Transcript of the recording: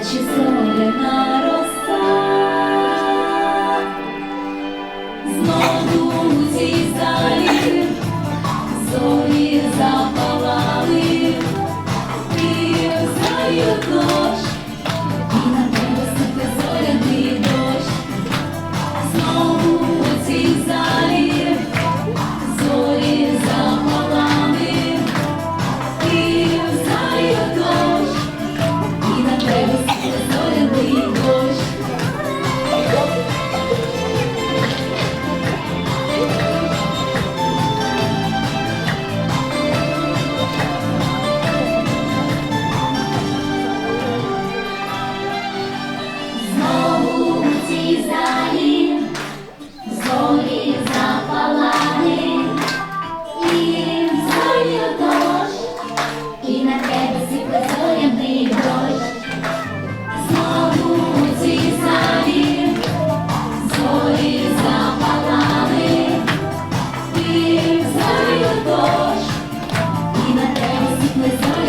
наче зоряна роса, знову у цій залі. Зорі запалали, і в заю Ми